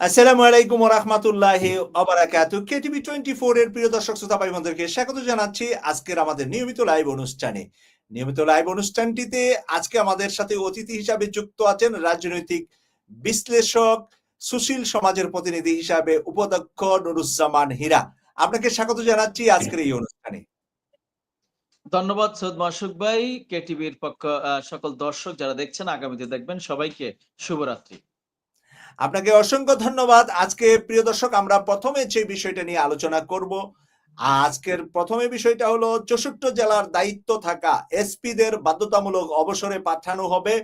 আসসালামু আলাইকুম রহমতুল্লাহ অবরাকাত কেটিভি টোয়েন্টি ফোর এর প্রিয় দর্শক শ্রোতা ভাই বোনদেরকে স্বাগত জানাচ্ছি আজকের আমাদের নিয়মিত লাইভ অনুষ্ঠানে। নিয়মিত লাইভ অনুষ্ঠানটিতে আজকে আমাদের সাথে অতিথি হিসাবে যুক্ত আছেন রাজনৈতিক বিশ্লেষক সুশীল সমাজের প্রতিনিধি হিসাবে উপাধ্যক্ষ নুরুজ্জামান হীরা। আপনাকে স্বাগত জানাচ্ছি আজকের এই অনুষ্ঠানে। ধন্যবাদ সৈয়দ মাসুক ভাই, কেটিভির পক্ষ সকল দর্শক যারা দেখছেন, আগামীতে দেখবেন সবাইকে শুভরাত্রি। আপনাকে অসংখ্য ধন্যবাদ। আজকে প্রিয় দর্শক, আমরা প্রথমে যে বিষয়টা নিয়ে আলোচনা করব, আজকের প্রথমে বিষয়টা হলো চৌষট্টি জেলার দায়িত্ব থাকা এসপিদের বাধ্যতামূলক অবসরে পাঠানো হবে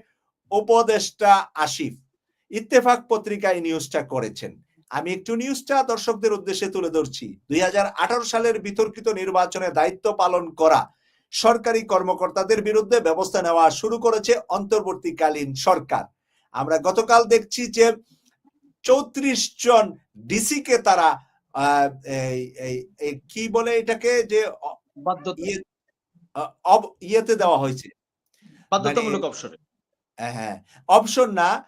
উপদেষ্টা আসিফ। ইত্তেফাক পত্রিকায় নিউজটা করেছেন। আমি একটু নিউজটা দর্শকদের উদ্দেশ্যে তুলে ধরছি। দুই হাজার আঠারো সালের বিতর্কিত নির্বাচনে দায়িত্ব পালন করা সরকারি কর্মকর্তাদের বিরুদ্ধে ব্যবস্থা নেওয়া শুরু করেছে অন্তর্বর্তীকালীন সরকার। আমরা গতকাল দেখছি যে চৌত্রিশ জন ডিসি কে তারা কি বলে এটাকে যে ইয়ে- ইয়েতে দেওয়া হয়েছে। বাধ্যতামূলক অবসরে। হ্যাঁ, হ্যাঁ। অপশন না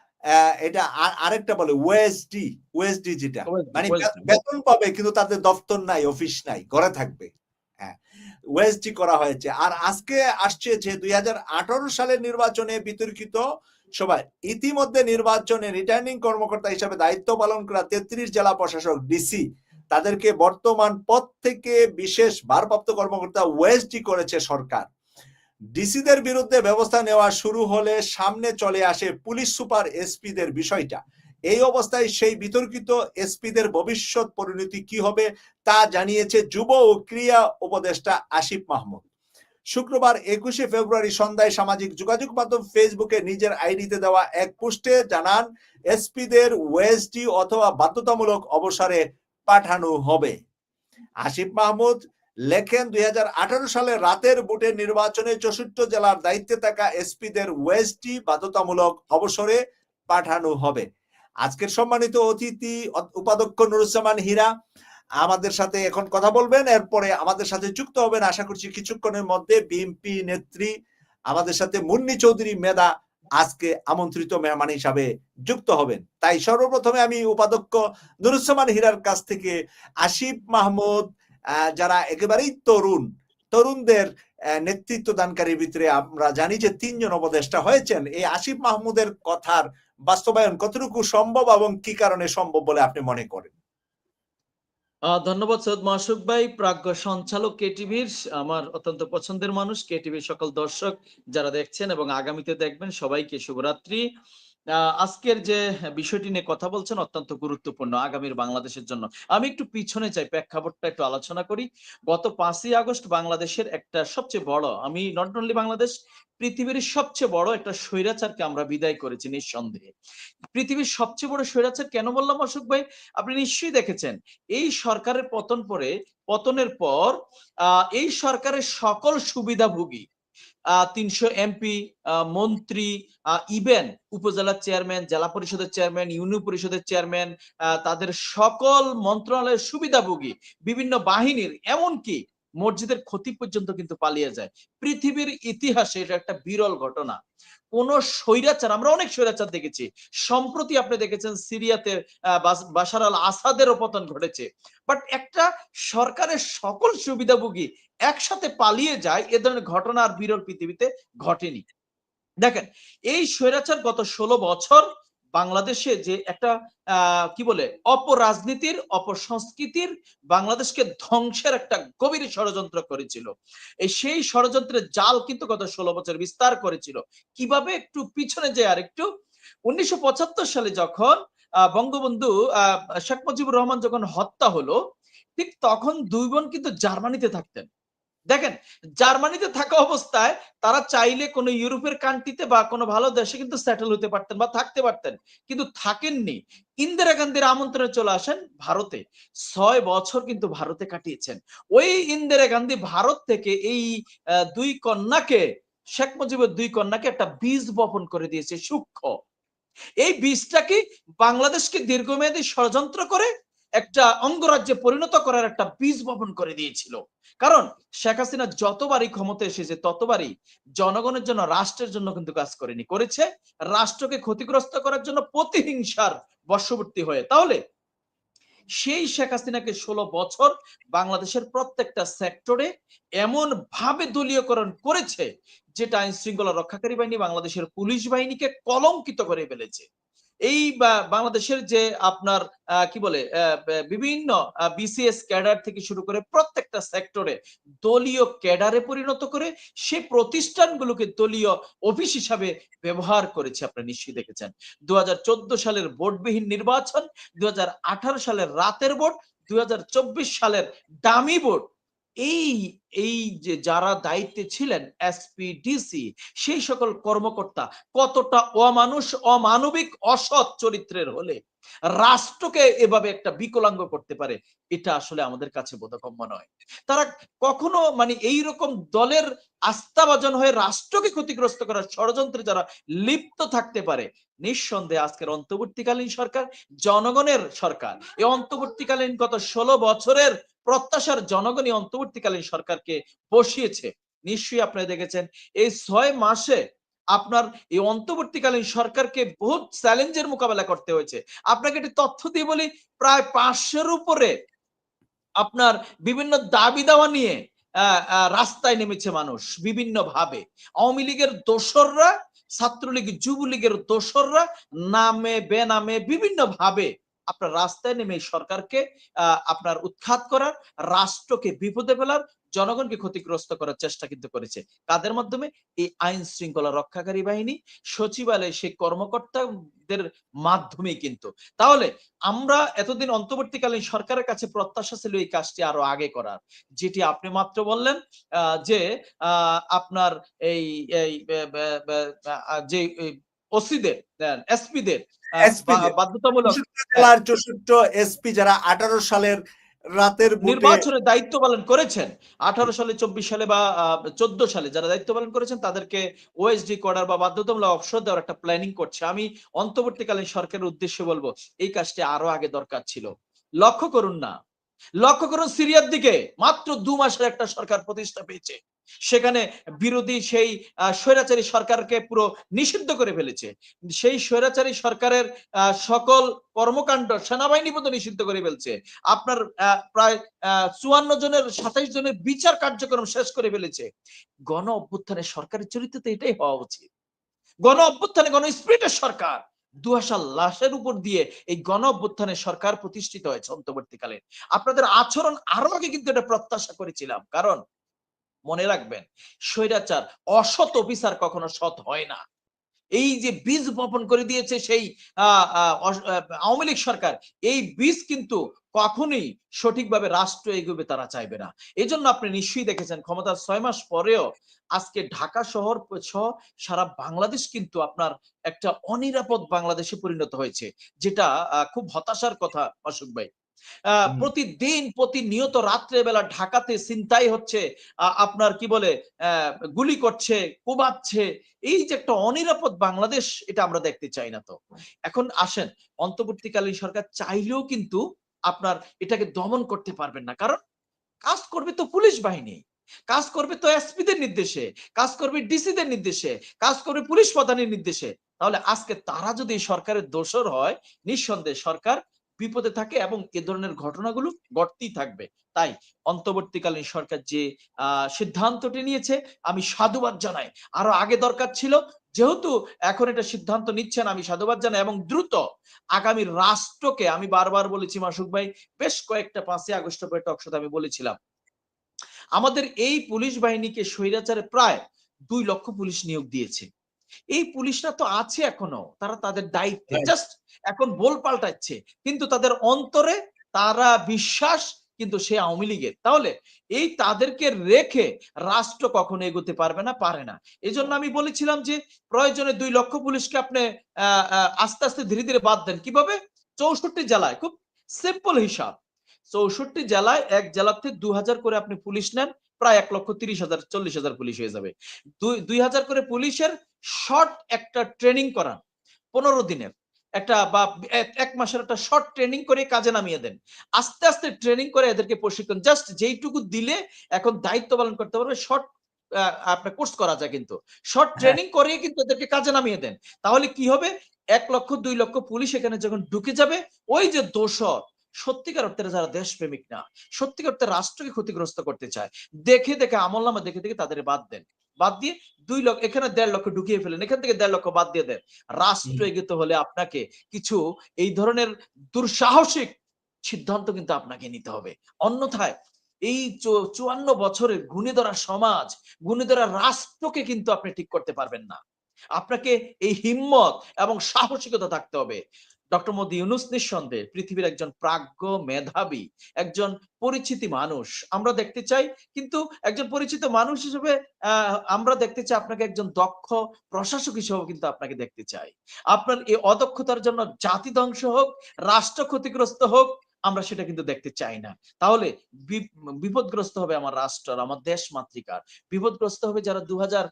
এটা আর- আরেকটা বলে ওয়েসডি ওয়েসডি যেটা। মানে বেতন পাবে কিন্তু তাদের দফতর নাই অফিস নাই ঘরে থাকবে। হ্যাঁ ওয়েসডি করা হয়েছে। আর আজকে আসছে যে দুই হাজার আঠারো সালের নির্বাচনে বিতর্কিত সবাই ইতিমধ্যে নির্বাচনে রিটার্নিং কর্মকর্তা হিসেবে দায়িত্ব পালন করা তেত্রিশ জেলা প্রশাসক ডিসি তাদেরকে বর্তমান পদ থেকে বিশেষ ভারপ্রাপ্ত কর্মকর্তা ওয়েসডি করেছে সরকার। ডিসিদের বিরুদ্ধে ব্যবস্থা নেওয়া শুরু হলে সামনে চলে আসে পুলিশ সুপার এসপিদের বিষয়টা। এই অবস্থায় সেই বিতর্কিত এসপিদের ভবিষ্যৎ পরিণতি কি হবে তা জানিয়েছে যুব ও ক্রিয়া উপদেষ্টা আসিফ মাহমুদ। শুক্রবার একুশে ফেব্রুয়ারি সন্ধ্যায় সামাজিক যোগাযোগ মাধ্যম ফেসবুকে নিজের আইডিতে দেওয়া এক পোস্টে জানান, এসপিদের ওয়েসডি অথবা বাধ্যতামূলক অবসরে পাঠানো হবে। আসিফ মাহমুদ লেখেন, দুই হাজার আঠারো সালে রাতের বুটের নির্বাচনে চৌষট্টি জেলার দায়িত্বে থাকা এসপিদের ওয়েসডি বাধ্যতামূলক অবসরে পাঠানো হবে। আজকের সম্মানিত অতিথি, উপাধ্যক্ষ নুরুজ্জামান হীরা আমাদের সাথে এখন কথা বলবেন, এরপরে আমাদের সাথে যুক্ত হবেন আশা করছি কিছুক্ষণের মধ্যে বিএনপি নেত্রী, আমাদের সাথে মুন্নি চৌধুরী মেধা আজকে আমন্ত্রিত মেহমান হিসাবে যুক্ত হবেন। তাই সর্বপ্রথমে আমি উপাধ্যক্ষ নুরুজ্জামান হীরার কাছ থেকে আসিফ মাহমুদ যারা একেবারেই তরুণ, তরুণদের নেতৃত্ব দানকারীর ভিতরে আমরা জানি যে তিনজন উপদেষ্টা হয়েছেন। এই আসিফ মাহমুদের কথার বাস্তবায়ন কতটুকু সম্ভব এবং কি কারণে সম্ভব বলে আপনি মনে করেন? ধন্যবাদ সৈয়দ মাসুক ভাই, প্রাজ্ঞ সঞ্চালক কেটিভির, আমার অত্যন্ত পছন্দের মানুষ, কেটিভির সকল দর্শক যারা দেখছেন এবং আগামীতে দেখবেন সবাইকে শুভরাত্রি। আজকের যে বিষয়টি নিয়ে কথা বলছেন অত্যন্ত গুরুত্বপূর্ণ আগামীর বাংলাদেশের জন্য। আমি একটু পিছনে চাই প্রেক্ষাপটটা একটু আলোচনা করি। গত পাঁচই আগস্ট বাংলাদেশের একটা সবচেয়ে বড়, আমি নট অনলি বাংলাদেশ, পৃথিবীর সবচেয়ে বড় একটা স্বৈরাচারকে আমরা বিদায় করেছি নিঃসন্দেহে। পৃথিবীর সবচেয়ে বড় স্বৈরাচার কেন বললাম, অশোক ভাই? আপনি নিশ্চয়ই দেখেছেন, এই সরকারের পতন পরে, পতনের পর এই সরকারের সকল সুবিধাভোগী তিনশো এমপি মন্ত্রী ইভেন উপজেলার চেয়ারম্যান জেলা পরিষদের চেয়ারম্যান ইউনিয়ন পরিষদের চেয়ারম্যান তাদের সকল মন্ত্রণালয়ের সুবিধাভোগী বিভিন্ন বাহিনীর এমনকি মসজিদের ক্ষতি পর্যন্ত কিন্তু পালিয়ে যায়। পৃথিবীর ইতিহাসে এটা একটা বিরল ঘটনা। কোন স্বৈরাচার আমরা অনেক স্বৈরাচার দেখেছি। সম্প্রতি আপনি দেখেছেন সিরিয়াতে আহ, বাস- বাশার আল আসাদেরও পতন ঘটেছে। বাট একটা সরকারের সকল সুবিধাভোগী একসাথে পালিয়ে যায়, এ ধরনের ঘটনা আর বিরল পৃথিবীতে ঘটেনি। দেখেন, এই স্বৈরাচার গত ষোলো বছর বাংলাদেশে যে একটা কি বলে, অপরাজনীতির, অপসংস্কৃতির বাংলাদেশকে ধ্বংসের একটা গভীর ষড়যন্ত্র করেছিল। এই সেই ষড়যন্ত্রের জাল কিন্তু গত ষোলো বছর বিস্তার করেছিল। কীভাবে একটু পিছনে যায় আর একটু উনিশশো পঁচাত্তর সালে যখন বঙ্গবন্ধু শেখ মুজিবুর রহমান যখন হত্যা হলো, ঠিক তখন দুই বোন কিন্তু জার্মানিতে থাকতেন। দেখেন, জার্মানিতে থাকা অবস্থায় তারা চাইলে কোনো ইউরোপের কান্ট্রিতে বা কোনো ভালো দেশে কিন্তু সেটেল হতে পারতেন বা থাকতে পারতেন। কিন্তু থাকেননি। ইন্দিরা গান্ধীর আমন্ত্রণে চলে আসেন ভারতে। ছয় বছর কিন্তু ভারতে কাটিয়েছেন। ওই ইন্দিরা গান্ধী ভারত থেকে এই দুই কন্যাকে, শেখ মুজিবের দুই কন্যাকে একটা বীজ বপন করে দিয়েছে সূক্ষ্ম। এই বীজটা কি বাংলাদেশকে দীর্ঘমেয়াদী ষড়যন্ত্র করে একটা অঙ্গরাজ্যে পরিণত করার একটা বীজ বপন করে দিয়েছিল। কারণ শেখ হাসিনা যতবারই ক্ষমতা এসেছে, ততবারই জনগণের জন্য, রাষ্ট্রের জন্য কিন্তু কাজ করেনি। করেছে রাষ্ট্রকে ক্ষতিগ্রস্ত করার জন্য প্রতিহিংসার বর্ষবর্তী হয়ে। তাহলে সেই শেখ হাসিনাকে ষোলো বছর বাংলাদেশের প্রত্যেকটা সেক্টরে এমন ভাবে দলীয়করণ করেছে, যেটা আইন শৃঙ্খলা রক্ষাকারী বাহিনী, বাংলাদেশের পুলিশ বাহিনীকে কলঙ্কিত করে ফেলেছে। এই বাংলাদেশের যে আপনার কি বলে বিভিন্ন বিসিএস ক্যাডার থেকে শুরু করে প্রত্যেকটা সেক্টরে দলীয় ক্যাডারে পরিণত করে সে প্রতিষ্ঠানগুলোকে দলীয় অফিস হিসাবে ব্যবহার করেছে আপনারা নিশ্চয়ই দেখেছেন। দু হাজার চোদ্দ সালের ভোটবিহীন নির্বাচন দুই হাজার আঠারো সালের রাতের ভোট দুই হাজার চব্বিশ সালের দামি ভোট। এই এই যে যারা দায়িত্বে ছিলেন এসপিডিসি সেই সকল কর্মকর্তা কতটা অমানুষ, অমানবিক, অসৎ চরিত্রের হলে রাষ্ট্রকে এভাবে একটা বিকলাঙ্গ করতে পারে, এটা আসলে আমাদের কাছে বোধগম্য নয়। তারা কখনো মানে এই রকম দলের আস্থাভাজন হয়ে রাষ্ট্রকে ক্ষতিগ্রস্ত করার ষড়যন্ত্রে যারা লিপ্ত থাকতে পারে, নিঃসন্দেহে আজকের অন্তর্বর্তীকালীন সরকার জনগণের সরকার। এই অন্তর্বর্তীকালীন গত ষোলো বছরের প্রত্যাশার জনগণই অন্তর্বর্তীকালীন সরকারকে বসিয়েছে। নিশ্চয়ই আপনারা দেখেছেন, এই ছয় মাসে আপনার এই অন্তর্বর্তীকালীন সরকারকে বহুত চ্যালেঞ্জের মোকাবেলা করতে হয়েছে। আপনাকে একটি তথ্য দিয়ে বলি, প্রায় পাঁচশোর উপরে আপনার বিভিন্ন দাবি দাওয়া নিয়ে রাস্তায় নেমেছে মানুষ বিভিন্ন ভাবে আওয়ামী লীগের দোসররা, ছাত্রলীগ, যুবলীগের দোসররা নামে, বেনামে বিভিন্ন ভাবে আপনার রাস্তায় নেমে সরকারকে আপনার উৎখাত করার, রাষ্ট্রকে বিপদে ফেলার, জনগণকে ক্ষতিগ্রস্ত করার চেষ্টা কিন্তু করেছে। কাদের মাধ্যমে? এই আইন শৃঙ্খলা রক্ষাকারী বাহিনী, সচিবালয়ে সেই কর্মকর্তাদের মাধ্যমে কিন্তু। তাহলে আমরা এতদিন অন্তর্বর্তীকালীন সরকারের কাছে প্রত্যাশা ছিল এই কাজটি আরও আগে করার। যেটি আপনি মাত্র বললেন যে আপনার এই যে ওসিদের এসপিদের বাধ্যতামূলক জেলার চৌষট্টি এসপি যারা আঠারো সালের রাতের বুটে নির্বাচনে দায়িত্ব পালন করেছেন আঠারো সালে চব্বিশ সালে বা চোদ্দ সালে যারা দায়িত্ব পালন করেছেন তাদেরকে ওএসডি করার বা বাধ্যতামূলক অবসর দেওয়ার একটা প্ল্যানিং করছে। আমি অন্তর্বর্তীকালীন সরকারের উদ্দেশ্যে বলব এই কাজটি আরও আগে দরকার ছিল। লক্ষ্য করুন না। লক্ষ্য করুন সিরিয়ার দিকে মাত্র দু মাসের একটা সরকার প্রতিষ্ঠা পেয়েছে। সেখানে বিরোধী সেই স্বৈরাচারী সরকারকে পুরো নিষিদ্ধ করে ফেলেছে। সেই স্বৈরাচারী সরকারের সকল কর্মকাণ্ড সেনাবাহিনী পর্যন্ত নিষিদ্ধ করে ফেলছে। আপনার প্রায় চুয়ান্ন জনের, সাতাইশ জনের বিচার কার্যক্রম শেষ করে ফেলেছে। গণ অভ্যুত্থানের সরকারের চরিত্র তো এটাই হওয়া উচিত। গণ অভ্যুত্থানে গণ স্পিরিটের সরকার। দুহাসা লাশের উপর দিয়ে এই গণ অভ্যুত্থানের সরকার প্রতিষ্ঠিত হয়েছে অন্তর্বর্তীকালে। আপনাদের আচরণ আরও আগে কিন্তু এটা প্রত্যাশা করেছিলাম। কারণ মনে রাখবেন, স্বৈরাচার, অসৎ অফিসার কখনো সৎ হয় না এই যে বীজ বপন করে দিয়েছে সেই আওয়ামী লীগ সরকার, এই বীজ কিন্তু কখনোই সঠিকভাবে রাষ্ট্র এগোবে তারা চাইবে না এই জন্য আপনি নিশ্চয়ই দেখেছেন, ক্ষমতার ছয় মাস পরেও আজকে ঢাকা শহর সহ সারা বাংলাদেশ কিন্তু আপনার একটা অনিরাপদ বাংলাদেশে পরিণত হয়েছে, যেটা খুব হতাশার কথা, অশোক ভাই। প্রতিদিন প্রতিনিয়ত রাত্রে বেলা ঢাকাতে চিন্তাই হচ্ছে আপনার কি বলে গুলি করছে কোবাচ্ছে এই যে একটা অনিরাপদ বাংলাদেশ এটা আমরা দেখতে চাই না তো। এখন আসেন অন্তর্বর্তীকালীন সরকার চাইলেও কিন্তু আপনার এটাকে দমন করতে পারবেন না। কারণ কাজ করবে তো পুলিশ বাহিনী কাজ করবে তো এসপিদের নির্দেশে কাজ করবে ডিসিদের নির্দেশে কাজ করবে পুলিশ প্রধানের নির্দেশে। তাহলে আজকে তারা যদি সরকারের দোষর হয় নিঃসন্দেহে সরকার বিপদে থাকে এবং এ ধরনের ঘটনাগুলো ঘটতেই থাকবে। তাই অন্তর্বর্তীকালীন সরকার যে সিদ্ধান্তটি নিয়েছে, আমি সাধুবাদ জানাই। আরও আগে দরকার ছিল, যেহেতু এখন এটা সিদ্ধান্ত নিচ্ছেন আমি সাধুবাদ জানাই এবং দ্রুত আগামী রাষ্ট্রকে আমি বারবার বলেছি মাসুক ভাই, বেশ কয়েকটা পাঁচই আগস্ট টকশোতে আমি বলেছিলাম, আমাদের এই পুলিশ বাহিনীকে স্বৈরাচারে প্রায় দুই লক্ষ পুলিশ নিয়োগ দিয়েছে। এই পুলিশরা তো আছে এখনও তারা তাদের দায়িত্বে। জাস্ট এখন বল পাল্টাচ্ছে কিন্তু তাদের অন্তরে তারা বিশ্বাস কিন্তু সে আওয়ামী লীগের। তাহলে এই তাদেরকে রেখে রাষ্ট্র কখনো এগোতে পারবে না পারে না। এই জন্য আমি বলেছিলাম যে প্রয়োজনে দুই লক্ষ পুলিশকে আপনি আস্তে আস্তে ধীরে ধীরে বাদ দেন। কীভাবে? চৌষট্টি জেলায় খুব সিম্পল হিসাব। চৌষট্টি জেলায় এক জেলাতে দু হাজার করে আপনি পুলিশ নেন প্রায় এক লক্ষ তিরিশ হাজার চল্লিশ হাজার পুলিশ হয়ে যাবে। দুই দুই হাজার করে পুলিশের শর্ট একটা ট্রেনিং করান। পনেরো দিনের। একটা বা এক- মাসের একটা শর্ট ট্রেনিং করে কাজে নামিয়ে দেন। আস্তে আস্তে ট্রেনিং করে এদেরকে প্রশিক্ষণ। জাস্ট যেইটুকু দিলে এখন দায়িত্ব পালন করতে পারবে শর্ট আপনার কোর্স করা যায় কিন্তু। শর্ট। ট্রেনিং করিয়ে কিন্তু এদেরকে কাজে নামিয়ে দেন। তাহলে কি হবে? এক লক্ষ দুই লক্ষ পুলিশ এখানে যখন ঢুকে যাবে ওই যে দোষর সত্যিকার অর্থে যারা দেশপ্রেমিক না সত্যিকার অর্থে রাষ্ট্রকে ক্ষতিগ্রস্ত করতে চায় দেখে দেখে আমল নামা দেখে দেখে তাদের বাদ দেন। বাদ দিয়ে দুই লক্ষ এখানে দেড় লক্ষ ঢুকিয়ে ফেলেন এখান থেকে দেড় লক্ষ বাদ দিয়ে দেন। রাষ্ট্র। এগিয়ে হলে আপনাকে কিছু এই ধরনের দুঃসাহসিক সিদ্ধান্ত কিন্তু আপনাকে নিতে হবে। অন্যথায় এই চুয়ান্ন বছরের গুণে ধরা সমাজ গুণে ধরা রাষ্ট্রকে কিন্তু আপনি ঠিক করতে পারবেন না। আপনাকে এই হিম্মত এবং সাহসিকতা থাকতে হবে। ডক্টর মোদী ইউনুস নিঃসন্দেহে পৃথিবীর একজন প্রাজ্ঞ মেধাবী, একজন পরিচিতি মানুষ। আমরা দেখতে চাই, কিন্তু একজন পরিচিত মানুষ হিসেবে আমরা দেখতে চাই আপনাকে একজন দক্ষ প্রশাসক হিসেবে কিন্তু আপনাকে দেখতে চাই। আপনার এই অদক্ষতার জন্য জাতি ধ্বংস হোক, রাষ্ট্র ক্ষতিগ্রস্ত হোক, আমরা সেটা কিন্তু দেখতে চাই না। তাহলে বিপদগ্রস্ত হবে আমার রাষ্ট্র আমার দেশ মাতৃকার বিপদগ্রস্ত হবে যারা দু হাজার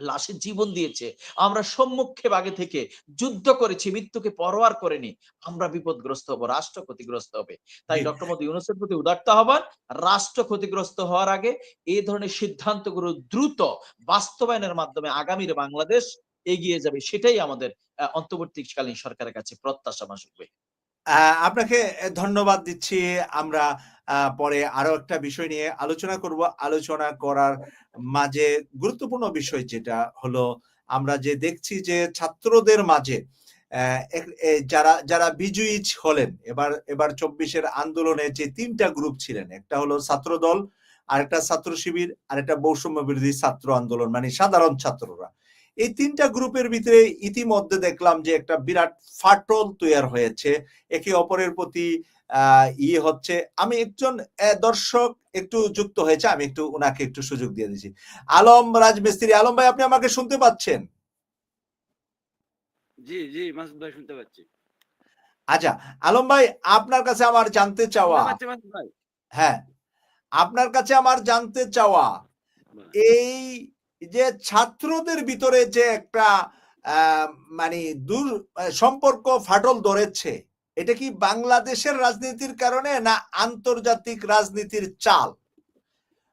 লাশে জীবন দিয়েছে। আমরা সম্মুখে আগে থেকে যুদ্ধ করেছি মৃত্যুকে পরোয়ার করেনি আমরা বিপদগ্রস্ত হব রাষ্ট্র ক্ষতিগ্রস্ত হবে। তাই ডক্টর মোদী ইউনুসের প্রতি উদারতা হবার রাষ্ট্র ক্ষতিগ্রস্ত হওয়ার আগে এই ধরনের সিদ্ধান্তগুলো দ্রুত বাস্তবায়নের মাধ্যমে আগামীর বাংলাদেশ এগিয়ে যাবে সেটাই আমাদের অন্তর্বর্তীকালীন সরকারের কাছে প্রত্যাশা মাসুক আপনাকে ধন্যবাদ দিচ্ছি। আমরা পরে আরও একটা বিষয় নিয়ে আলোচনা করব। আলোচনা করার মাঝে গুরুত্বপূর্ণ বিষয় যেটা হলো, আমরা যে দেখছি যে ছাত্রদের মাঝে যারা যারা বিজয়ী হলেন, এবার এবার চব্বিশের আন্দোলনে যে তিনটা গ্রুপ ছিলেন, একটা হলো ছাত্র ছাত্রদল, আরেকটা ছাত্র শিবির আর একটা বৈষম্য বিরোধী ছাত্র আন্দোলন মানে সাধারণ ছাত্ররা। এই তিনটা গ্রুপের ভিতরে ইতিমধ্যে দেখলাম যে একটা বিরাট ফাটল তৈরি হয়েছে। একে অপরের প্রতি ইয়ে হচ্ছে আমি একজন দর্শক একটু যুক্ত হয়েছে আমি একটু ওনাকে একটু সুযোগ দিয়ে দিচ্ছি আলম রাজমিস্ত্রি আলম ভাই আপনি আমাকে শুনতে পাচ্ছেন? জি জি মাসুদ ভাই শুনতে পাচ্ছি। আচ্ছা আলম ভাই আপনার কাছে আমার জানতে চাওয়া। হ্যাঁ আপনার কাছে আমার জানতে চাওয়া এই যে ছাত্রদের ভিতরে যে একটা মানে দূর, সম্পর্ক ফাটল ধরেছে, এটা কি বাংলাদেশের রাজনীতির কারণে না আন্তর্জাতিক রাজনীতির চাল?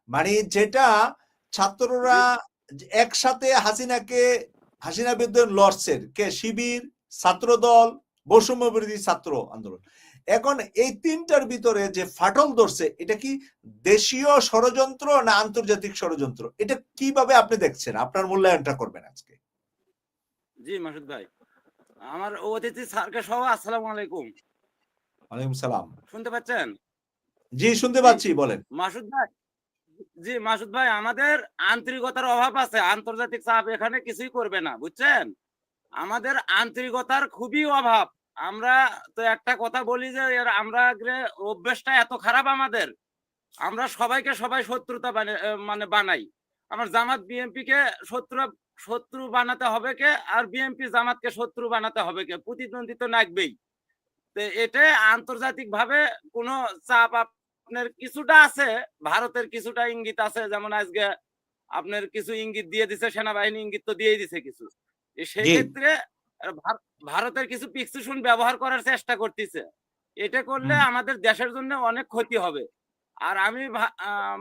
মানে যেটা ছাত্ররা একসাথে হাসিনাকে, হাসিনা বিরুদ্ধে লড়ছেন কে শিবির, ছাত্রদল, বৈষম্য বিরোধী ছাত্র আন্দোলন। এখন এই তিনটার ভিতরে যে ফাটল ধরছে এটা কি দেশীয় ষড়যন্ত্র না আন্তর্জাতিক ষড়যন্ত্র? এটা কীভাবে আপনি দেখছেন? আপনার মূল্যায়নটা করবেন আজকে। জি মাসুদ ভাই। আমার অতিথি স্যারকে সহ আসসালামু আলাইকুম। ওয়ালাইকুম সালাম। শুনতে পাচ্ছেন? জি শুনতে পাচ্ছি বলেন। মাসুদ ভাই জি মাসুদ ভাই আমাদের আন্তরিকতার অভাব আছে। আন্তর্জাতিক চাপ এখানে কিছুই করবে না বুঝছেন? আমাদের আন্তরিকতার খুবই অভাব। আমরা তো একটা কথা বলি যে আমরা অভ্যেসটা এত খারাপ আমাদের আমরা সবাইকে সবাই শত্রুতা মানে বানাই। আমার জামাত বিএনপি কে শত্রু শত্রু বানাতে হবে কে? আর বিএনপি জামাতকে শত্রু বানাতে হবে কে? প্রতিদ্বন্দ্বী তো লাগবেই। তো এটা আন্তর্জাতিক ভাবে কোনো চাপ আপনার কিছুটা আছে ভারতের কিছুটা ইঙ্গিত আছে। যেমন আজকে আপনার কিছু ইঙ্গিত দিয়ে দিছে সেনাবাহিনী ইঙ্গিত তো দিয়ে দিছে কিছু। সেই ক্ষেত্রে ভারতের কিছু পিক্সুশন ব্যবহার করার চেষ্টা করতেছে। এটা করলে আমাদের দেশের জন্য অনেক ক্ষতি হবে। আর আমি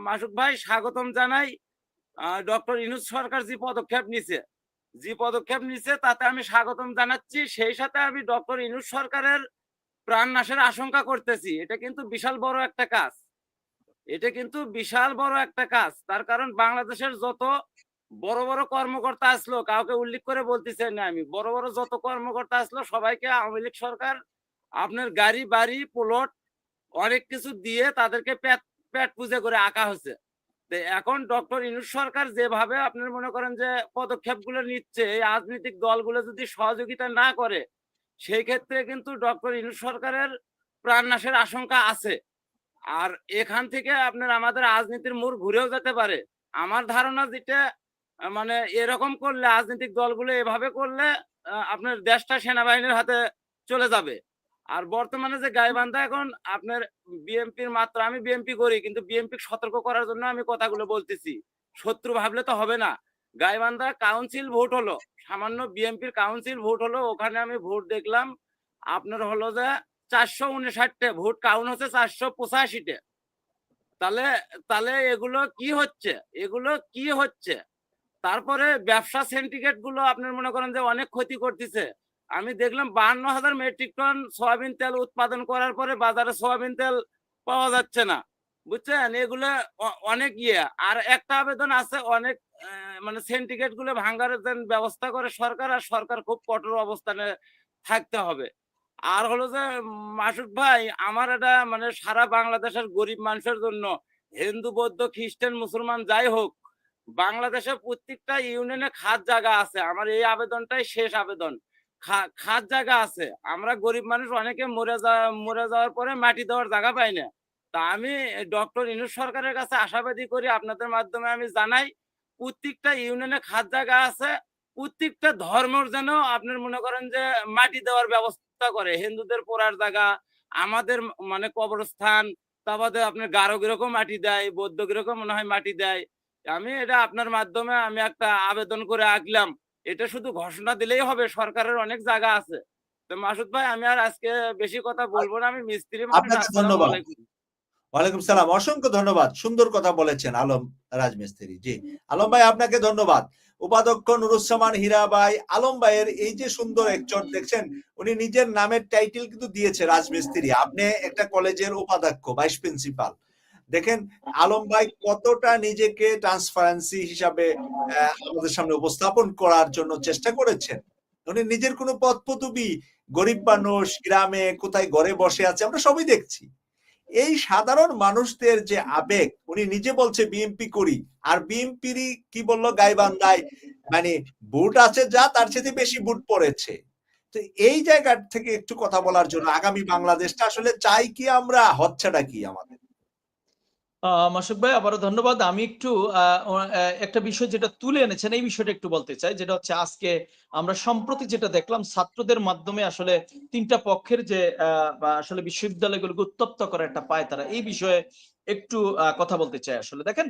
মাসুক ভাই স্বাগতম জানাই। ডক্টর ইনুস সরকার যে পদক্ষেপ নিছে যে পদক্ষেপ নিছে তাতে আমি স্বাগতম জানাচ্ছি। সেই সাথে আমি ডক্টর ইনুস সরকারের প্রাণ নাশের আশঙ্কা করতেছি। এটা কিন্তু বিশাল বড় একটা কাজ। এটা কিন্তু বিশাল বড় একটা কাজ। তার কারণ বাংলাদেশের যত বড় বড় কর্মকর্তা আসলো, কাউকে উল্লেখ করে বলতেছে না আমি। বড় বড় যত কর্মকর্তা আসলো, সবাইকে আওয়ামী লীগ সরকার, আপনার গাড়ি, বাড়ি, প্লট, অনেক কিছু দিয়ে তাদেরকে পেট পুজো করে আঁকা হচ্ছে এখন ডক্টর ইনুস সরকার যেভাবে আপনার মনে করেন যে পদক্ষেপগুলো নিচ্ছে, এই রাজনৈতিক দলগুলো যদি সহযোগিতা না করে, সেই ক্ষেত্রে কিন্তু ডক্টর ইনুস সরকারের প্রাণনাশের আশঙ্কা আছে। আর এখান থেকে আপনার আমাদের রাজনীতির মোড় ঘুরেও যেতে পারে। আমার ধারণা যেটা মানে এরকম করলে রাজনৈতিক দলগুলো এভাবে করলে আপনার দেশটা সেনাবাহিনীর হাতে চলে যাবে। আর বর্তমানে যে গাইবান্ধা এখন, আপনার বিএনপির মাত্র, আমি বিএনপি করি, কিন্তু বিএনপি সতর্ক করার জন্য আমি কথাগুলো বলতেছি। শত্রু ভাবলে তো হবে না। গাইবান্ধা কাউন্সিল ভোট হলো, সামান্য বিএনপির কাউন্সিল ভোট হলো, ওখানে আমি ভোট দেখলাম, আপনার হলো যে চারশো উনষাটটে, ভোট কাউন্ট হচ্ছে চারশো পঁচাশিটে। তাহলে তাহলে এগুলো কি হচ্ছে? এগুলো কি হচ্ছে? তারপরে ব্যবসা সিন্ডিকেটগুলো আপনার মনে করেন যে অনেক ক্ষতি করতেছে। আমি দেখলাম বাহান্ন হাজার মেট্রিক টন সয়াবিন তেল উৎপাদন করার পরে বাজারে সয়াবিন তেল পাওয়া যাচ্ছে না। বুঝছেন? এগুলো অনেক ইয়ে। আর একটা আবেদন আছে, অনেক মানে সিন্ডিকেটগুলো ভাঙ্গার ব্যবস্থা করে সরকার, আর সরকার খুব কঠোর অবস্থানে থাকতে হবে। আর হলো যে, মাসুদ ভাই, আমার এটা মানে সারা বাংলাদেশের গরিব মানুষের জন্য, হিন্দু, বৌদ্ধ, খ্রিস্টান, মুসলমান, যাই হোক বাংলাদেশের প্রত্যেকটা ইউনিয়নে খাদ জায়গা আছে। আমার এই আবেদনটাই শেষ আবেদন। খাদ জায়গা আছে। আমরা গরিব মানুষ অনেকে মরে যাওয়া মরে যাওয়ার পরে মাটি দেওয়ার জায়গা পাই না। তা আমি ডক্টর ইনুস সরকারের কাছে আশাবাদী করি, আপনাদের মাধ্যমে আমি জানাই, প্রত্যেকটা ইউনিয়নে খাদ জায়গা আছে। প্রত্যেকটা ধর্মের যেন আপনার মনে করেন যে মাটি দেওয়ার ব্যবস্থা করে। হিন্দুদের পড়ার জায়গা, আমাদের মানে কবরস্থান, তারপরে আপনার গারো কীরকম মাটি দেয়, বৌদ্ধ কীরকম মনে হয় মাটি দেয়। আমি এটা আপনার মাধ্যমে আমি একটা আবেদন করে আঁকলাম। এটা শুধু ঘোষণা দিলেই হবে সরকারের অনেক জায়গা আছে। তো মাসুদ ভাই আমি আর আজকে বেশি কথা বলব না আমি মিস্ত্রি ধন্যবাদ। ওয়ালাইকুম সালাম। অসংখ্য ধন্যবাদ। সুন্দর কথা বলেছেন আলম রাজমিস্ত্রি। জি আলম ভাই আপনাকে ধন্যবাদ। উপাধ্যক্ষ নুরুজ্জামান হীরা ভাই আলম ভাইয়ের এই যে সুন্দর একচট দেখছেন উনি নিজের নামের টাইটেল কিন্তু দিয়েছে রাজমিস্ত্রি। আপনি একটা কলেজের উপাধ্যক্ষ ভাইস প্রিন্সিপাল দেখেন আলম ভাই কতটা নিজেকে ট্রান্সপারেন্সি হিসাবে আমাদের সামনে উপস্থাপন করার জন্য চেষ্টা করেছেন? উনি নিজের কোনো পথ পদবি গরিব মানুষ গ্রামে কোথায় ঘরে বসে আছে আমরা সবই দেখছি। এই সাধারণ মানুষদের যে আবেগ উনি নিজে বলছে বিএমপি করি। আর বিএমপির কি বলল গাইবান্ধায়? মানে বুট আছে যা তার সাথে বেশি বুট পড়েছে। তো এই জায়গা থেকে একটু কথা বলার জন্য আগামী বাংলাদেশটা আসলে চাই কি আমরা হচ্ছেটা কি আমাদের? মাসুক ভাই, আবারও ধন্যবাদ। আমি একটু একটা বিষয় যেটা তুলে এনেছেন, এই বিষয়টা একটু বলতে চাই। যেটা হচ্ছে আজকে আমরা সম্প্রতি যেটা দেখলাম, ছাত্রদের মাধ্যমে আসলে তিনটা পক্ষের যে আসলে বিশ্ববিদ্যালয়গুলোকে উত্তপ্ত করার একটা পায় তারা। এই বিষয়ে একটু কথা বলতে চাই আসলে। দেখেন,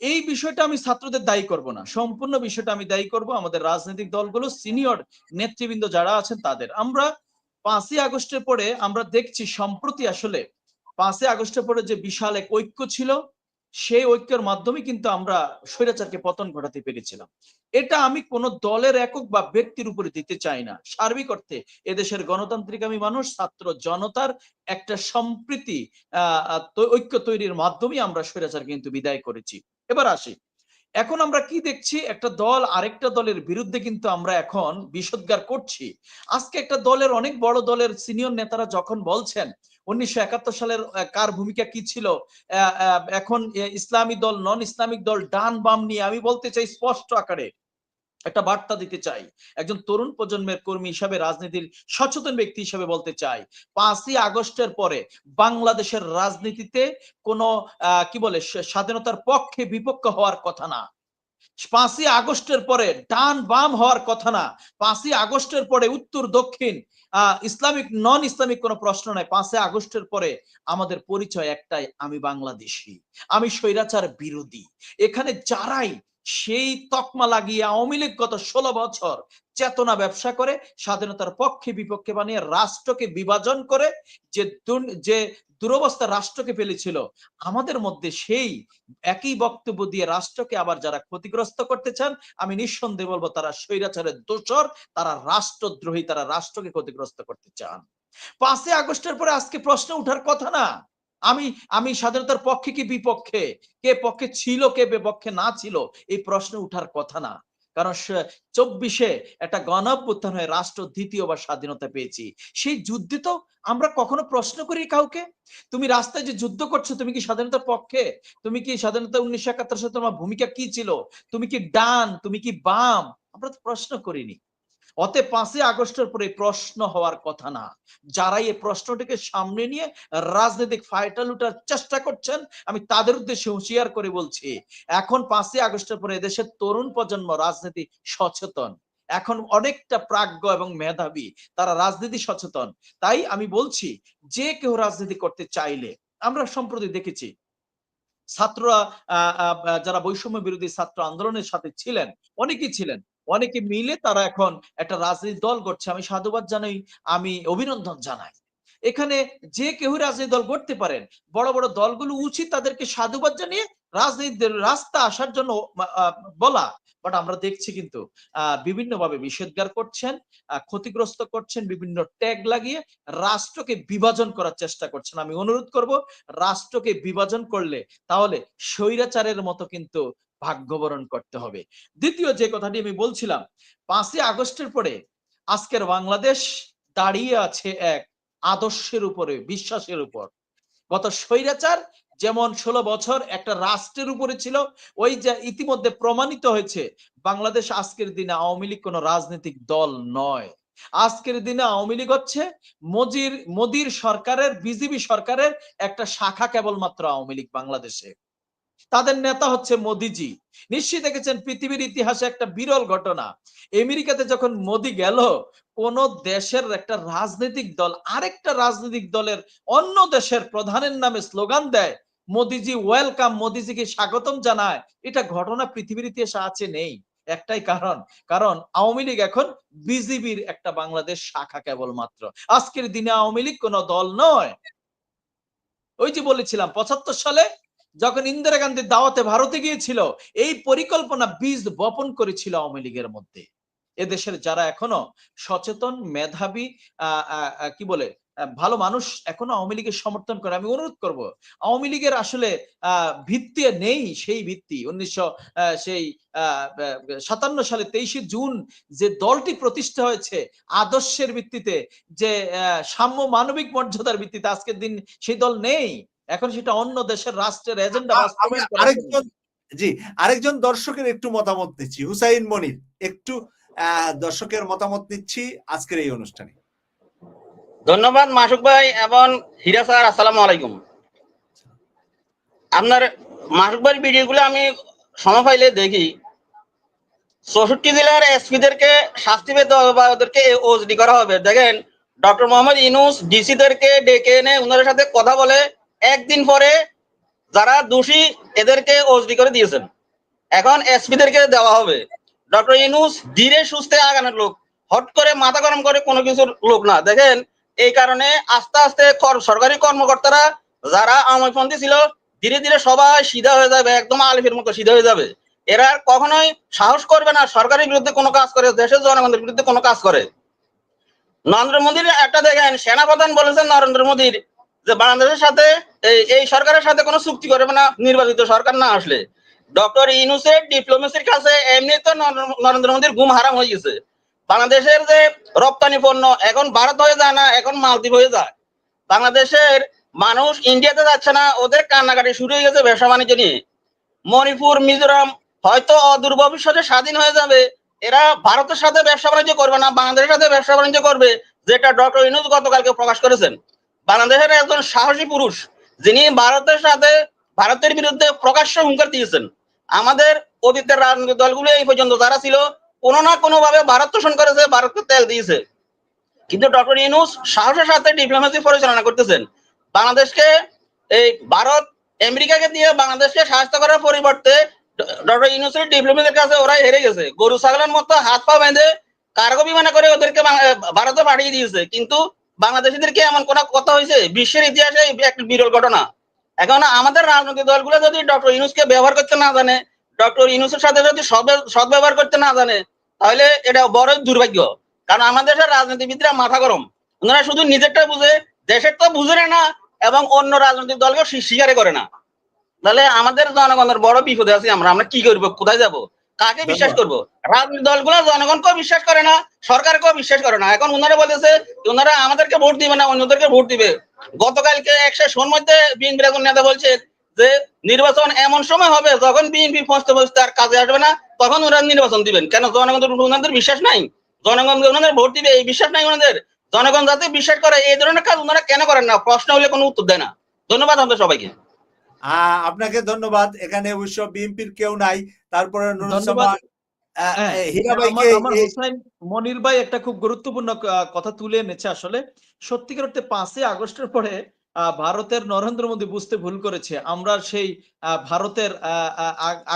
এই বিষয়টা আমি ছাত্রদের দায়ী করব না। সম্পূর্ণ বিষয়টা আমি দায়ী করব আমাদের রাজনৈতিক দলগুলো, সিনিয়র নেতৃবৃন্দ যারা আছেন তাদের। আমরা পাঁচই আগস্টের পরে আমরা দেখছি, সম্প্রতি আসলে পাঁচই আগস্টের পরে যে বিশাল এক ঐক্য ছিল, সেই ঐক্যের মাধ্যমে কিন্তু আমরা স্বৈরাচারকে পতন ঘটাতে পেরেছিলাম। এটা আমি কোন দলের একক বা ব্যক্তির উপরে দিতে চাই না। সার্বিক অর্থে এদেশের গণতান্ত্রিক আমি মানুষ, ছাত্র জনতার একটা সম্প্রীতি ঐক্য তৈরির মাধ্যমে আমরা স্বৈরাচার কিন্তু বিদায় করেছি। এবার আসি। এখন আমরা কি দেখছি? একটা দল আরেকটা দলের বিরুদ্ধে কিন্তু আমরা এখন বিষোদ্গার করছি। আজকে একটা দলের, অনেক বড় দলের সিনিয়র নেতারা যখন বলছেন উনিশশো একাত্তর সালের কার ভূমিকা কি ছিল? এখন ইসলামী দল নন ইসলামিক দল ডান বাম নিয়ে আমি বলতে চাই স্পষ্ট আকারে একটা বার্তা দিতে চাই। একজন তরুণ প্রজন্মের কর্মী হিসাবে, রাজনীতির সচেতন ব্যক্তি হিসাবে বলতে চাই, পাঁচই আগস্টের পরে বাংলাদেশের রাজনীতিতে কোনো কি বলে স্বাধীনতার পক্ষে বিপক্ষ হওয়ার কথা না। পাঁচই আগস্টের পরে ডান বাম হওয়ার কথা না। পাঁচই আগস্টের পরে উত্তর দক্ষিণ ইসলামিক নন ইসলামিক কোনো প্রশ্ন নাই। পাঁচে আগস্টের পরে আমাদের পরিচয় একটাই, আমি বাংলাদেশি, আমি স্বৈরাচার বিরোধী। এখানে যারাই সেই তকমা লাগিয়ে আওয়ামী লীগ গত ষোলো বছর চেতনা ব্যবসা করে, স্বাধীনতার পক্ষে বিপক্ষে বানিয়ে রাষ্ট্রকে বিভাজন করে, যে যে দুরবস্থা রাষ্ট্রকে ফেলেছিল। আমাদের মধ্যে সেই একই বক্তব্য দিয়ে রাষ্ট্রকে আবার যারা ক্ষতিগ্রস্ত করতে চান, আমি নিঃসন্দেহে বলব তারা স্বৈরাচারের দোষর, তারা রাষ্ট্রদ্রোহী, তারা রাষ্ট্রকে ক্ষতিগ্রস্ত করতে চান। পাঁচই আগস্টের পরে আজকে প্রশ্ন উঠার কথা না। আমি আমি স্বাধীনতার পক্ষে কি বিপক্ষে? কে পক্ষে ছিল, কে বিপক্ষে না ছিল, এই প্রশ্ন উঠার কথা না। কারণ চব্বিশে একটা গণ হয়ে রাষ্ট্র দ্বিতীয়বার স্বাধীনতা পেয়েছি। সেই যুদ্ধে তো আমরা কখনো প্রশ্ন করি কাউকে, তুমি রাস্তায় যে যুদ্ধ করছ, তুমি কি স্বাধীনতার পক্ষে? তুমি কি স্বাধীনতা উনিশশো একাত্তর সালে তোমার ভূমিকা কি ছিল? তুমি কি ডান? তুমি কি বাম? আমরা তো প্রশ্ন করিনি। অতএব পাঁচই আগস্টের পরে প্রশ্ন হওয়ার কথা না। যারা এই প্রশ্নটিকে সামনে নিয়ে রাজনৈতিক ফাইটা লুটার চেষ্টা করছেন, আমি তাদের উদ্দেশ্যে হুঁশিয়ার করে বলছি, এখন পাঁচই আগস্টের পরে দেশের তরুণ প্রজন্ম রাজনীতি সচেতন। এখন অনেকটা প্রাজ্ঞ এবং মেধাবী, তারা রাজনীতি সচেতন। তাই আমি বলছি, যে কেউ রাজনীতি করতে চাইলে, আমরা সম্প্রতি দেখেছি, ছাত্ররা যারা বৈষম্য বিরোধী ছাত্র আন্দোলনের সাথে ছিলেন, অনেকেই ছিলেন অনেকে মিলে তারা এখন একটা রাজনীতি দল করছে আমি সাধুবাদ জানাই, আমি অভিনন্দন জানাই। এখানে যে কেউ রাজনীতি দল করতে পারেন, বড় বড় দলগুলো উচিত তাদেরকে সাধুবাদ জানিয়ে রাজনীতির রাস্তা আসার জন্য বলা। বাট আমরা দেখছি কিন্তু আহ বিভিন্ন ভাবে নিষেধগার করছেন ক্ষতিগ্রস্ত করছেন, বিভিন্ন ট্যাগ লাগিয়ে রাষ্ট্রকে বিভাজন করার চেষ্টা করছেন। আমি অনুরোধ করব, রাষ্ট্রকে বিভাজন করলে তাহলে স্বৈরাচারের মতো কিন্তু ভাগ্যবরণ করতে হবে। দ্বিতীয় যে কথাটি আমি বলছিলাম, পাঁচই আগস্টের পরে আজকের বাংলাদেশ দাঁড়িয়ে আছে এক আদর্শের উপরে, বিশ্বাসের উপর। গত স্বৈরাচার যেমন ষোলো বছর একটা রাষ্ট্রের উপরে ছিল, ওই যে ইতিমধ্যে প্রমাণিত হয়েছে, বাংলাদেশ আজকের দিনে আওয়ামী লীগ কোনো রাজনৈতিক দল নয়। আজকের দিনে আওয়ামী লীগ হচ্ছে মজির, মোদির সরকারের, বিজেপি সরকারের একটা শাখা কেবলমাত্র আওয়ামী লীগ বাংলাদেশে। তাদের নেতা হচ্ছে মোদিজি। নিশ্চয়ই দেখেছেন পৃথিবীর ইতিহাসে একটা বিরল ঘটনা। আমেরিকাতে যখন মোদি গেল, কোন দেশের একটা রাজনৈতিক দল, আরেকটা রাজনৈতিক দলের অন্য দেশের প্রধানের নামে স্লোগান দেয়, মোদিজি ওয়েলকাম মোদিজিকে স্বাগতম জানায়। এটা ঘটনা পৃথিবীর ইতিহাসে আছে, নেই। একটাই কারণ কারণ আওয়ামী লীগ এখন বিজিবির একটা বাংলাদেশ শাখা কেবলমাত্র। আজকের দিনে আওয়ামী লীগ কোন দল নয়। ওই যে বলেছিলাম, পঁচাত্তর সালে যখন ইন্দিরা গান্ধী দাওয়াতে ভারতে গিয়েছিল, এই পরিকল্পনা বীজ বপন করেছিল আওয়ামী লীগের মধ্যে। এদেশের যারা এখনও সচেতন, মেধাবী কি বলে ভালো মানুষ এখনও আওয়ামী লীগের সমর্থন করে। আমি অনুরোধ করব, আওয়ামী লীগের আসলে আহ ভিত্তি নেই সেই ভিত্তি। উনিশশো সেই সাতান্ন সালে তেইশে জুন যে দলটি প্রতিষ্ঠা হয়েছে, আদর্শের ভিত্তিতে যে সাম্য মানবিক মর্যাদার ভিত্তিতে আজকের দিন সেই দল নেই। এখন সেটা অন্য দেশের রাষ্ট্রের এজেন্ডা বাস্তবায়ন আরেকজন জি আরেকজন দর্শকের একটু মতামত নিচ্ছি হুসাইন মনির একটু আহ, দর্শকের মতামত নিচ্ছি আজকের এই অনুষ্ঠানে। ধন্যবাদ মাসুক ভাই এবং হীরা স্যার আসসালামু আলাইকুম। আপনার মাসুক ভাইয়ের ভিডিওগুলো আমি সময় পাইলে দেখি। চৌষট্টি জেলার এসপি এসপিদেরকে শাস্তি পেতে হবে বা ওদেরকে ওজডি করা হবে। দেখেন ডক্টর মোহাম্মদ ইনুস ডিসিদেরকে ডেকে এনে ওনাদের সাথে কথা বলে একদিন পরে যারা দোষী, এদেরকে ওজডি করে দিয়েছেন। এখন এসপিদেরকে দেওয়া হবে। ডক্টর ইনুস ধীরে সুস্থে আগানোর লোক। হট করে মাথা গরম করে কোনো কিছুর লোক না। দেখেন, এই কারণে আস্তে আস্তে কর- সরকারি কর্মকর্তারা যারা আমপন্থী ছিল, ধীরে ধীরে সবাই সিধা হয়ে যাবে, একদম আলিফের মতো সিধা হয়ে যাবে। এরা কখনোই সাহস করবে না, সরকারের বিরুদ্ধে কোনো কাজ করে, দেশের জনগণের বিরুদ্ধে কোনো কাজ করে। নরেন্দ্র মোদীর একটা দেখেন, সেনাপ্রধান বলেছেন, নরেন্দ্র মোদীর যে বাংলাদেশের সাথে, এই সরকারের সাথে কোনো চুক্তি করবে না, নির্বাচিত সরকার না আসলে। ডক্টর ইনুসের ডিপ্লোমেসির কাছে এমনি তো নরেন্দ্র- মোদীর ঘুম হারাম হয়ে গেছে। বাংলাদেশের যে রপ্তানি পণ্য, এখন ভারত হয়ে যায় না, এখন মালদ্বীপ হয়ে যায়। বাংলাদেশের মানুষ ইন্ডিয়াতে যাচ্ছে না, ওদের কান্নাকাটি শুরু হয়ে গেছে ব্যবসা বাণিজ্য নিয়ে। মণিপুর, মিজোরাম, হয়তো অদূর ভবিষ্যতে স্বাধীন হয়ে যাবে। এরা ভারতের সাথে ব্যবসা বাণিজ্য করবে না, বাংলাদেশের সাথে ব্যবসা বাণিজ্য করবে, যেটা ডক্টর ইনুজ গতকালকে প্রকাশ করেছেন। বাংলাদেশের একজন সাহসী পুরুষ, যিনি ভারতের সাথে ভারতের বিরুদ্ধে প্রকাশ্য হুঙ্কার দিয়েছেন। আমাদের অতীতের রাজনৈতিক দলগুলো এই পর্যন্ত যারা ছিল, কোনো না কোনো ভাবে ভারত শোষণ করেছে, ভারতকে তেল দিয়েছে। কিন্তু ডক্টর ইনুস সাহসের সাথে ডিপ্লোমেসি পরিচালনা করতেছেন। বাংলাদেশকে, এই ভারত আমেরিকাকে দিয়ে বাংলাদেশকে সাহায্য করার পরিবর্তে ডক্টর ইনুসের ডিপ্লোমেসির কাছে ওরা হেরে গেছে। গরু, ছাগলের মতো হাত পা বেঁধে কার্গো বিমানে করে ওদেরকে ভারতে পাঠিয়ে দিয়েছে। কিন্তু বাংলাদেশিদেরকে এমন কোন কথা হয়েছে? বিশ্বের ইতিহাসে একটা বিরল ঘটনা। এখন আমাদের রাজনৈতিক দলগুলো যদি ডক্টর ইনুসকে ব্যবহার করতে না জানে, ডক্টর ইনুসের সাথে যদি সদ- সদ্ব্যবহার করতে না জানে, তাহলে এটা বড় দুর্ভাগ্য। কারণ আমাদের দেশের রাজনীতিবিদরা মাথা গরম। ওনারা শুধু নিজেরটা বুঝে, দেশের তো বুঝে না, এবং অন্য রাজনৈতিক দলকে স্বী- স্বীকারই করে না। তাহলে আমাদের জনগণের বড় বিপদে আছি আমরা। আমরা কি করব? কোথায় যাব? কাকে বিশ্বাস করব? রাজনৈতিক দলগুলো জনগণকেও বিশ্বাস করে না সরকারকেও বিশ্বাস করে না। এখন ওনারা বলেছে ওনারা আমাদেরকে ভোট দিবে না অন্যদেরকে ভোট দিবে। গতকালকে একশো সোর মধ্যে বিএনপির একজন নেতা বলছে যে নির্বাচন এমন সময় হবে যখন বিএনপি ফসতে ফসতে আর কাজে আসবে না তখন ওরা নির্বাচন দিবেন। কেন জনগণ ওনাদের বিশ্বাস নাই? জনগণ ওনাদের ভোট দিবে? এই বিশ্বাস নাই ওনাদের? জনগণ যাতে বিশ্বাস করে এই ধরনের কাজ ওনারা কেন করেন না? প্রশ্ন হলে কোনো উত্তর দেয় না। ধন্যবাদ আমাদের সবাইকে। আপনাকে ধন্যবাদ। এখানে অবশ্য বিএনপির কেউ নাই। তারপরে হ্যাঁ, হোসাইন মনির ভাই একটা খুব গুরুত্বপূর্ণ কথা তুলে এনেছে আসলে। সত্যিকার অর্থে পাঁচই আগস্টের পরে ভারতের নরেন্দ্র মোদী বুঝতে ভুল করেছে। আমরা সেই ভারতের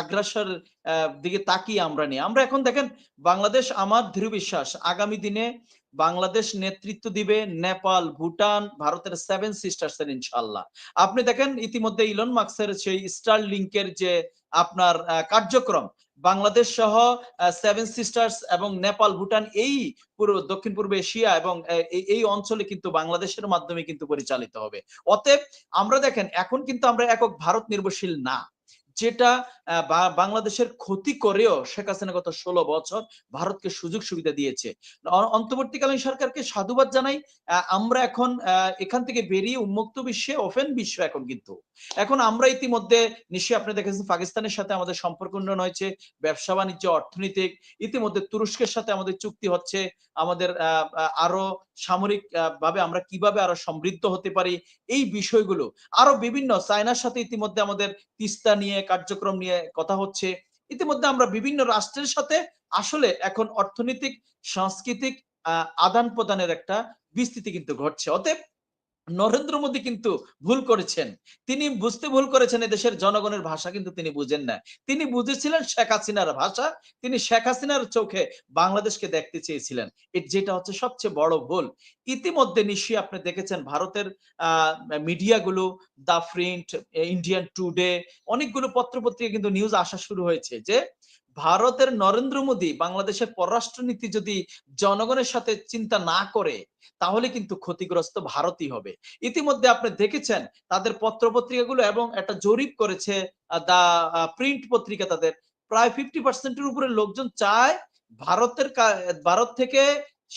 আগ্রাসর আহ, দিকে তাকিয়ে আমরা নেই। আমরা এখন দেখেন বাংলাদেশ আমার দৃঢ় বিশ্বাস আগামী দিনে বাংলাদেশ নেতৃত্ব দিবে নেপাল, ভুটান, ভারতের সেভেন সিস্টার্স এর ইনশাল্লাহ আপনি দেখেন ইতিমধ্যে ইলন মার্কসের সেই স্টার লিঙ্কের যে আপনার কার্যক্রম, বাংলাদেশ সহ সেভেন সিস্টার্স এবং নেপাল, ভুটান এই পুরো দক্ষিণ পূর্ব এশিয়া এবং এই- এই অঞ্চলে কিন্তু বাংলাদেশের মাধ্যমে কিন্তু পরিচালিত হবে। অতএব আমরা দেখেন, এখন কিন্তু আমরা একক ভারত নির্ভরশীল না। যেটা বাংলাদেশের ক্ষতি করেও শেখ হাসিনা গত ষোলো বছর ভারতকে সুযোগ সুবিধা দিয়েছে। অন্তর্বর্তীকালীন সরকারকে সাধুবাদ জানাই আমরা এখন এখান থেকে বেরিয়ে উন্মুক্ত বিশ্বে ওপেন বিশ্ব এখন কিন্তু। এখন আমরা ইতিমধ্যে নিশ্চয়ই আপনি দেখেছেন পাকিস্তানের সাথে আমাদের সম্পর্ক উন্নয়ন হয়েছে ব্যবসা বাণিজ্য অর্থনৈতিক ইতিমধ্যে তুরস্কের সাথে আমাদের চুক্তি হচ্ছে আমাদের আহ, আরও সামরিক ভাবে আমরা কীভাবে আরও সমৃদ্ধ হতে পারি এই বিষয়গুলো। আরও বিভিন্ন চায়নার সাথে ইতিমধ্যে আমাদের তিস্তা নিয়ে কার্যক্রম নিয়ে কথা হচ্ছে। ইতিমধ্যে আমরা বিভিন্ন রাষ্ট্রের সাথে আসলে এখন অর্থনৈতিক, সাংস্কৃতিক আদান প্রদানের একটা বিস্তৃতি কিন্তু ঘটছে। অতএব নরেন্দ্র মোদী কিন্তু ভুল করেছেন। তিনি বুঝতে ভুল করেছেন দেশের জনগণের ভাষা, কিন্তু তিনি বুঝেন না। তিনি বুঝেছিলেন শেখ হাসিনার ভাষা, তিনি শেখ হাসিনার চোখে বাংলাদেশকে দেখতে চেয়েছিলেন। যেটা হচ্ছে সবচেয়ে বড় ভুল। ইতিমধ্যে নিশ্চয়ই আপনি দেখেছেন ভারতের মিডিয়াগুলো দা প্রিন্ট ইন্ডিয়ান টুডে, অনেকগুলো পত্রপত্রিকা কিন্তু নিউজ আসা শুরু হয়েছে যে ভারতের নরেন্দ্র মোদী বাংলাদেশের পররাষ্ট্রনীতি যদি জনগণের সাথে চিন্তা না করে তাহলে কিন্তু ক্ষতিগ্রস্ত ভারতই হবে। ইতিমধ্যে আপনি দেখেছেন তাদের পত্রপত্রিকাগুলো এবং একটা জরিপ করেছে দা প্রিন্ট পত্রিকা তাদের। প্রায় ফিফটি পার্সেন্টের উপরে লোকজন চায় ভারতের ভারত থেকে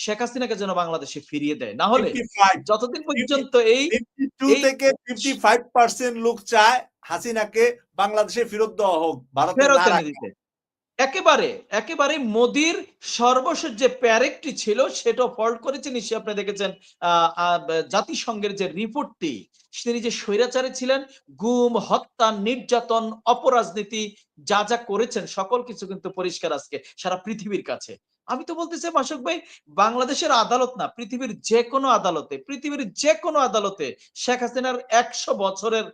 শেখ হাসিনাকে যেন বাংলাদেশে ফিরিয়ে দেয়। না হলে যতদিন পর্যন্ত এই 52 থেকে ফিফটি ফাইভ পার্সেন্ট লোক চায় হাসিনাকে বাংলাদেশে ফেরত দেওয়া হোক ভারতে একেবারে একেবারে মোদির সর্বশেষ যে প্যারেকটি ছিল সেটা ফল্ট করেছে নিশ্চয়ই আপনি দেখেছেন জাতিসংঘের যে রিপোর্টটি, তিনি যে স্বৈরাচারে ছিলেন, গুম, হত্যা, নির্যাতন, অপরাজনীতি, যা যা করেছেন, সকল কিছু কিন্তু পরিষ্কার আজকে সারা পৃথিবীর কাছে। আমি তো বলতে চাই, মাসুক ভাই, বাংলাদেশের আদালত না, পৃথিবীর যে কোনো আদালতে, পৃথিবীর যে কোনো আদালতে শেখ হাসিনার একশো বছরের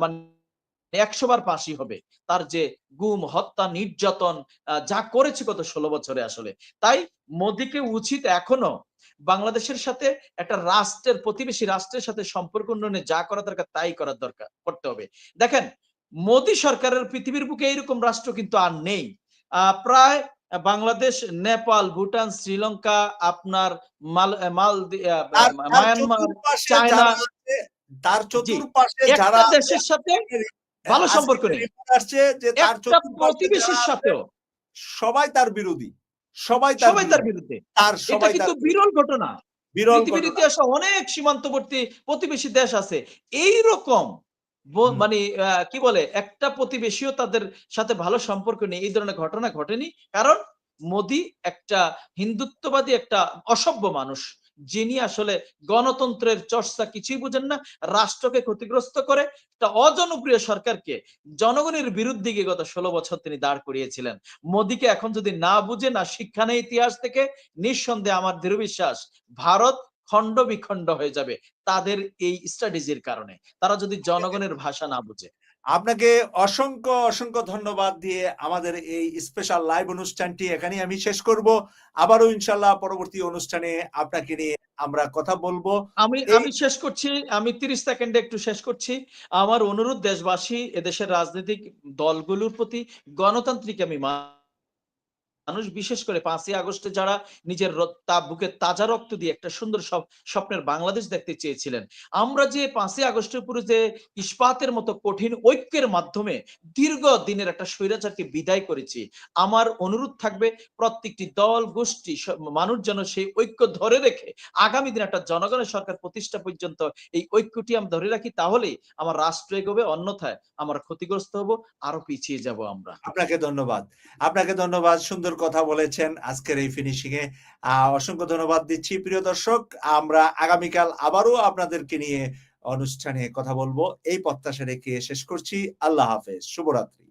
মানে একশো বার ফাঁসি হবে। তার যে গুম হত্যা নির্যাতন যা করেছে গত ষোলো বছরে আসলে। তাই মোদীকে উচিত এখনও বাংলাদেশের সাথে একটা রাষ্ট্রের প্রতিবেশী রাষ্ট্রের সাথে সম্পর্ক উন্নয়নে যা করা দরকার তাই করার দরকার করতে হবে। দেখেন মোদী সরকারের পৃথিবীর বুকে এইরকম রাষ্ট্র কিন্তু আর নেই। আহ, প্রায় বাংলাদেশ নেপাল ভুটান শ্রীলঙ্কা আপনার মাল মাল মায়ানমার চায়না- তার চতুর্পাশে যারা দেশের সাথে ভালো সম্পর্ক নেই। আসছে যে তার প্রতিবেশীর সাথেও। সবাই তার বিরোধী। সবাই সবাই তার বিরুদ্ধে। তার সবাই কিন্তু বিরল ঘটনা। বিরল পৃথিবীর। ইতিহাসে অনেক সীমান্তবর্তী প্রতিবেশী দেশ আছে। এই রকম মানে কি বলে একটা প্রতিবেশীও তাদের সাথে ভালো সম্পর্ক নেই। এই ধরনের ঘটনা ঘটেনি। কারণ মোদি একটা হিন্দুত্ববাদী একটা অসভ্য মানুষ। যিনি আসলে গণতন্ত্রের চর্চা কিছুই বুঝেন না, রাষ্ট্রকে ক্ষতিগ্রস্ত করে একটা অজনপ্রিয় সরকারকে জনগণের বিরুদ্ধে গিয়ে গত ষোলো বছর তিনি দাঁড় করিয়েছিলেন। মোদীকে এখন যদি না বুঝে, না শিক্ষা নেই ইতিহাস থেকে নিঃসন্দেহে আমার দৃঢ় বিশ্বাস, ভারত খণ্ড বিখণ্ড হয়ে যাবে তাদের এই স্ট্র্যাটেজির কারণে। তারা যদি জনগণের ভাষা না বুঝে আপনাকে অসংখ্য অসংখ্য ধন্যবাদ দিয়ে আমাদের এই স্পেশাল লাইভ অনুষ্ঠানটি এখানে আমি শেষ করব। আবারও ইনশাল্লাহ পরবর্তী অনুষ্ঠানে আপনাকে নিয়ে আমরা কথা বলব। আমি আমি শেষ করছি আমি তিরিশ সেকেন্ডে একটু শেষ করছি। আমার অনুরোধ দেশবাসী এদেশের রাজনৈতিক দলগুলোর প্রতি গণতান্ত্রিক আমি মানুষ বিশেষ করে পাঁচই আগস্টে যারা নিজের বুকে তাজা রক্ত দিয়ে একটা সুন্দর স্বপ্নের বাংলাদেশ দেখতে চেয়েছিলেন। আমরা যে পাঁচই আগস্টের উপরে যে ইস্পাতের মতো কঠিন ঐক্যের মাধ্যমে দীর্ঘ দিনের একটা স্বৈরাচারকে বিদায় করেছি, আমার অনুরোধ থাকবে প্রত্যেকটি দল, গোষ্ঠী মানুষ যেন সেই ঐক্য ধরে রেখে আগামী দিন একটা জনগণের সরকার প্রতিষ্ঠা পর্যন্ত এই ঐক্যটি আমি ধরে রাখি, তাহলেই আমার রাষ্ট্র এগোবে, অন্যথায় আমরা ক্ষতিগ্রস্ত হব আরও পিছিয়ে যাব আমরা। আপনাকে ধন্যবাদ। আপনাকে ধন্যবাদ, সুন্দর কথা বলেছেন আজকের এই ফিনিশিং এ। অসংখ্য ধন্যবাদ দিচ্ছি। প্রিয় দর্শক, আমরা আগামীকাল আবারও আপনাদেরকে নিয়ে অনুষ্ঠানে কথা বলব। এই প্রত্যাশা রেখে শেষ করছি। আল্লাহ হাফেজ। শুভরাত্রি।